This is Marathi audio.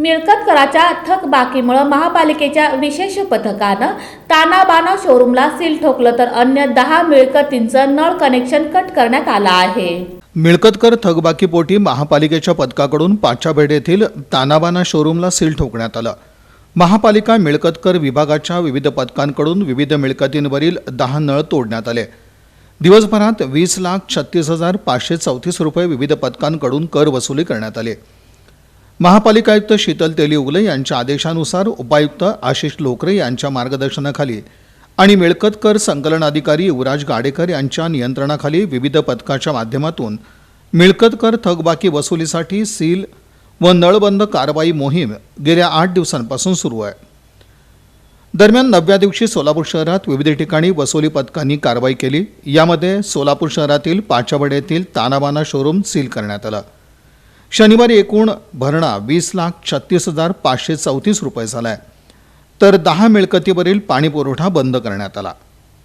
मिळकत कराच्या थकबाकीमुळे महापालिकेच्या विशेष पथकानं तानाबाना शोरूमला सील ठोकलं तर अन्य दहा मिळकतींचं नळ कनेक्शन कट करण्यात आलं आहे. मिळकतकर थकबाकीपोटी महापालिकेच्या पथकाकडून पाचाबेड येथील तानाबाना शोरूमला सील ठोकण्यात आलं. महापालिका मिळकतकर विभागाच्या विविध पथकांकडून विविध मिळकतींवरील दहा नळ तोडण्यात आले. दिवसभरात वीस लाख छत्तीस हजार पाचशे चौतीस रुपये विविध पथकांकडून कर वसुली करण्यात आली. महापालिका आयुक्त शीतल तेलीउगले यांच्या आदेशानुसार उपायुक्त आशिष लोकरे यांच्या मार्गदर्शनाखाली आणि मिळकत कर संकलन अधिकारी युवराज गाडेकर यांच्या नियंत्रणाखाली विविध पथकाच्या माध्यमातून मिळकत कर थकबाकी वसुलीसाठी सील व नळबंद कारवाई मोहीम गेल्या आठ दिवसांपासून सुरू आहे. दरम्यान नवव्या दिवशी सोलापूर शहरात विविध ठिकाणी वसुली पथकांनी कारवाई केली. यामध्ये सोलापूर शहरातील पाचावड येथील तानाबाना शोरूम सील करण्यात आलं. शनिवारी एकूण भरणा वीस लाख छत्तीस हजार पाचशे चौतीस रुपये झाला आहे तर दहा मिळकतीवरील पाणीपुरवठा बंद करण्यात आला.